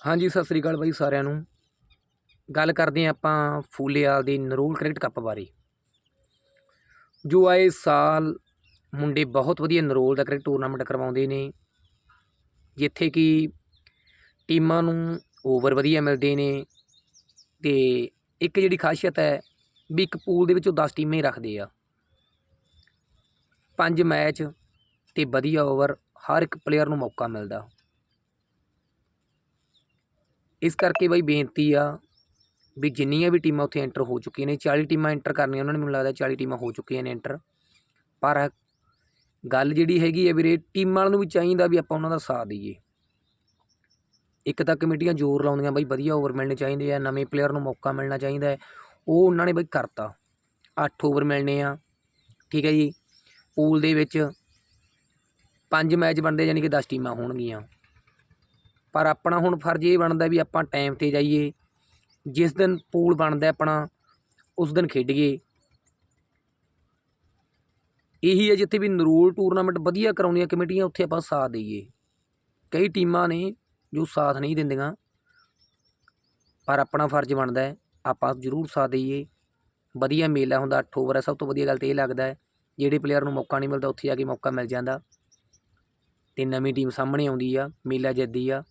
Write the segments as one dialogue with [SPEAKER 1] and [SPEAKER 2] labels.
[SPEAKER 1] ਹਾਂਜੀ, ਸਤਿ ਸ੍ਰੀ ਅਕਾਲ ਬਾਈ ਸਾਰਿਆਂ ਨੂੰ। ਗੱਲ ਕਰਦੇ ਹਾਂ ਆਪਾਂ ਫੂਲੇਆਲ ਦੇ ਨਰੂਲ ਕ੍ਰਿਕਟ ਕੱਪ ਬਾਰੇ। ਜੋ ਆਏ ਸਾਲ ਮੁੰਡੇ ਬਹੁਤ ਵਧੀਆ ਨਰੋਲ ਦਾ ਕ੍ਰਿਕਟ ਟੂਰਨਾਮੈਂਟ ਕਰਵਾਉਂਦੇ ਨੇ। ਜਿੱਥੇ ਕਿ ਟੀਮਾਂ ਨੂੰ ਓਵਰ ਵਧੀਆ ਮਿਲਦੇ ਨੇ ਤੇ ਇੱਕ ਜਿਹੜੀ ਖਾਸੀਅਤ ਹੈ ਵੀ ਇੱਕ ਪੂਲ ਦੇ ਵਿੱਚੋਂ 10 ਟੀਮਾਂ ਹੀ ਰੱਖਦੇ ਆ। ਪੰਜ ਮੈਚ ਤੇ ਵਧੀਆ ਓਵਰ ਹਰ ਇੱਕ ਪਲੇਅਰ ਨੂੰ ਮੌਕਾ ਮਿਲਦਾ। ਇਸ ਕਰਕੇ ਬਾਈ ਬੇਨਤੀ ਆ ਵੀ ਜਿੰਨੀਆਂ ਵੀ ਟੀਮਾਂ ਉੱਥੇ ਐਂਟਰ ਹੋ ਚੁੱਕੀਆਂ ਨੇ 40 ਟੀਮਾਂ ਐਂਟਰ ਕਰਨੀਆਂ ਉਹਨਾਂ ਨੇ, ਮੈਨੂੰ ਲੱਗਦਾ 40 ਟੀਮਾਂ ਹੋ ਚੁੱਕੀਆਂ ਨੇ ਐਂਟਰ ਪਰ ਗੱਲ ਜਿਹੜੀ ਹੈਗੀ ਹੈ ਵੀਰੇ, ਟੀਮਾਂ ਵਾਲਿਆਂ ਨੂੰ ਵੀ ਚਾਹੀਦਾ ਵੀ ਆਪਾਂ ਉਹਨਾਂ ਦਾ ਸਾਥ ਦਈਏ। ਇੱਕ ਤਾਂ ਕਮੇਟੀਆਂ ਜ਼ੋਰ ਲਾਉਂਦੀਆਂ ਬਾਈ ਵਧੀਆ ਓਵਰ ਮਿਲਣੇ ਚਾਹੀਦੇ ਆ, ਨਵੇਂ ਪਲੇਅਰ ਨੂੰ ਮੌਕਾ ਮਿਲਣਾ ਚਾਹੀਦਾ ਹੈ। ਉਹ ਉਹਨਾਂ ਨੇ ਬਾਈ ਕਰਤਾ। 8 ਓਵਰ ਮਿਲਣੇ ਆ, ਠੀਕ ਹੈ ਜੀ। ਪੂਲ ਦੇ ਵਿੱਚ ਪੰਜ ਮੈਚ ਬਣਦੇ ਯਾਨੀ ਕਿ 10 ਟੀਮਾਂ ਹੋਣਗੀਆਂ। ਪਰ ਆਪਣਾ ਹੁਣ ਫਰਜ਼ ਇਹ ਬਣਦਾ ਵੀ ਆਪਾਂ ਟਾਈਮ ਤੇ ਜਾਈਏ, ਜਿਸ ਦਿਨ ਪੂਲ ਬਣਦਾ ਆਪਣਾ, ਉਸ ਦਿਨ ਖੇਡੀਏ। ਇਹੀ ਹੈ ਜਿੱਥੇ ਵੀ ਨਰੂਲ ਟੂਰਨਾਮੈਂਟ ਵਧੀਆ ਕਰਾਉਂਦੀਆਂ ਕਮੇਟੀਆਂ, ਉੱਥੇ ਆਪਾਂ ਸਾਥ ਦਈਏ। ਕਈ ਟੀਮਾਂ ਨੇ ਜੋ ਸਾਥ ਨਹੀਂ ਦਿੰਦੀਆਂ, ਪਰ ਆਪਣਾ ਫਰਜ਼ ਬਣਦਾ ਹੈ, ਆਪਾਂ ਜ਼ਰੂਰ ਸਾਥ ਦਈਏ। ਵਧੀਆ ਮੇਲਾ ਹੁੰਦਾ 8 ਓਵਰ ਹੈ, ਸਭ ਤੋਂ ਵਧੀਆ ਗੱਲ ਤੇ ਇਹ ਲੱਗਦਾ ਹੈ, ਜਿਹੜੇ ਪਲੇਅਰ ਨੂੰ ਮੌਕਾ ਨਹੀਂ ਮਿਲਦਾ, ਉੱਥੇ ਜਾ ਕੇ ਮੌਕਾ ਮਿਲ ਜਾਂਦਾ। ਤੇ ਨਵੀਂ ਟੀਮ ਸਾਹਮਣੇ ਆਉਂਦੀ ਆ, ਮੇਲਾ ਜਿੱਤਦੀ ਆ।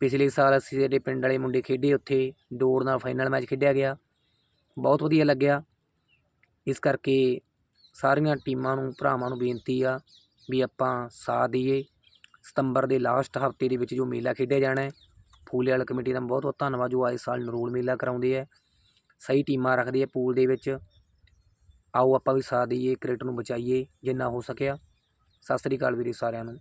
[SPEAKER 1] ਪਿਛਲੇ ਸਾਲ ਅਸੀਂ ਜਿਹੜੇ ਪਿੰਡ ਵਾਲੇ ਮੁੰਡੇ ਖੇਡੇ ਉੱਥੇ, ਦੌੜ ਨਾਲ ਫਾਈਨਲ ਮੈਚ ਖੇਡਿਆ ਗਿਆ। ਬਹੁਤ ਵਧੀਆ ਲੱਗਿਆ। ਇਸ ਕਰਕੇ ਸਾਰੀਆਂ ਟੀਮਾਂ ਨੂੰ, ਭਰਾਵਾਂ ਨੂੰ ਬੇਨਤੀ ਆ ਵੀ ਆਪਾਂ ਸਾਥ ਦਈਏ। ਸਤੰਬਰ ਦੇ ਲਾਸਟ ਹਫ਼ਤੇ ਦੇ ਵਿੱਚ ਜੋ ਮੇਲਾ ਖੇਡਿਆ ਜਾਣਾ ਹੈ, ਫੂਲੇ ਵਾਲਾ ਕਮੇਟੀ ਦਾ ਬਹੁਤ ਬਹੁਤ ਧੰਨਵਾਦ, ਜੋ ਆਏ ਸਾਲ ਨਰੂਲ ਮੇਲਾ ਕਰਾਉਂਦੇ ਹੈ ਸਹੀ ਟੀਮਾਂ ਰੱਖਦੀ ਹੈ ਪੂਲ ਦੇ ਵਿੱਚ। ਆਓ ਆਪਾਂ ਵੀ ਸਾਥ ਦਈਏ, ਕ੍ਰਿਕਟ ਨੂੰ ਬਚਾਈਏ, ਜਿੰਨਾ ਹੋ ਸਕਿਆ। ਸਤਿ ਸ੍ਰੀ ਅਕਾਲ ਵੀਰੇ ਸਾਰਿਆਂ ਨੂੰ।